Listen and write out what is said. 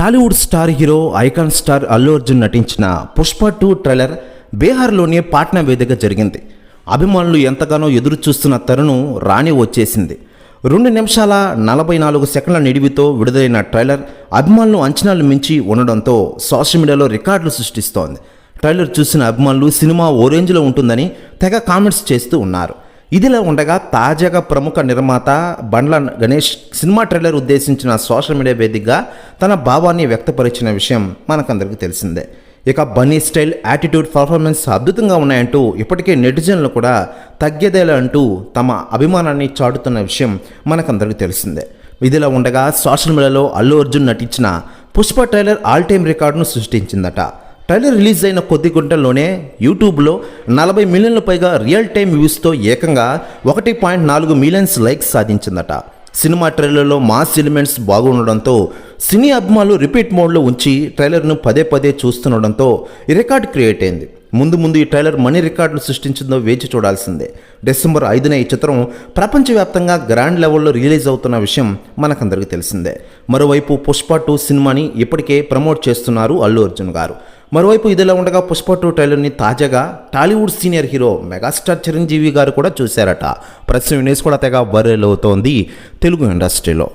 Tollywood star hero icon star Allu Arjun నటించిన Pushpa two trailer బీహార్లోని పాట్నా వేదిక జరిగింది. అభిమానులు ఎంతగానో ఎదురు చూస్తున్న తరుణం రాణి వచ్చేసింది. రెండు నిమిషాల నలభై నాలుగు సెకండ్ల నిడివితో విడుదలైన ట్రైలర్ అభిమానులు అంచనాలు మించి ఉండడంతో సోషల్ మీడియాలో రికార్డులు సృష్టిస్తోంది. ట్రైలర్ చూసిన అభిమానులు సినిమా ఓ రేంజ్లో ఉంటుందని తెగ కామెంట్స్ చేస్తూ ఉన్నారు. ఇదిలా ఉండగా తాజాగా ప్రముఖ నిర్మాత బండ్ల గణేష్ సినిమా ట్రైలర్ ఉద్దేశించిన సోషల్ మీడియా వేదికగా తన భావాన్ని వ్యక్తపరిచిన విషయం మనకందరికీ తెలిసిందే. ఇక బన్నీ స్టైల్ యాటిట్యూడ్ పర్ఫార్మెన్స్ అద్భుతంగా ఉన్నాయంటూ ఇప్పటికే నెటిజన్లు కూడా తగ్గేదేలా అంటూ తమ అభిమానాన్ని చాటుతున్న విషయం మనకందరికీ తెలిసిందే. ఇదిలా ఉండగా సోషల్ మీడియాలో అల్లు అర్జున్ నటించిన పుష్ప ట్రైలర్ ఆల్ టైమ్ రికార్డును సృష్టించిందట. ట్రైలర్ రిలీజ్ అయిన కొద్ది గంటల్లోనే యూట్యూబ్లో నలభై మిలియన్ల పైగా రియల్ టైం వ్యూస్తో ఏకంగా ఒకటి పాయింట్ నాలుగు మిలియన్స్ లైక్స్ సాధించిందట. సినిమా ట్రైలర్లో మాస్ ఎలిమెంట్స్ బాగుండడంతో సినీ అభిమానులు రిపీట్ మోడ్లో ఉంచి ట్రైలర్ను పదే పదే చూస్తుండడంతో రికార్డ్ క్రియేట్ అయింది. ముందు ముందు ఈ ట్రైలర్ మనీ రికార్డులు సృష్టించిందో వేచి చూడాల్సిందే. డిసెంబర్ ఐదున ఈ చిత్రం ప్రపంచవ్యాప్తంగా గ్రాండ్ లెవెల్లో రిలీజ్ అవుతున్న విషయం మనకందరికీ తెలిసిందే. మరోవైపు పుష్ప టూ సినిమాని ఇప్పటికే ప్రమోట్ చేస్తున్నారు అల్లు అర్జున్ గారు. మరోవైపు ఇదిలా ఉండగా పుష్ప టూ ట్రైలర్ని తాజాగా Tollywood senior hero megastar Chiranjeevi garu కూడా చూశారట. ప్రస్తుతం న్యూస్ కూడా తెగ వైరల్ అవుతోంది తెలుగు ఇండస్ట్రీలో.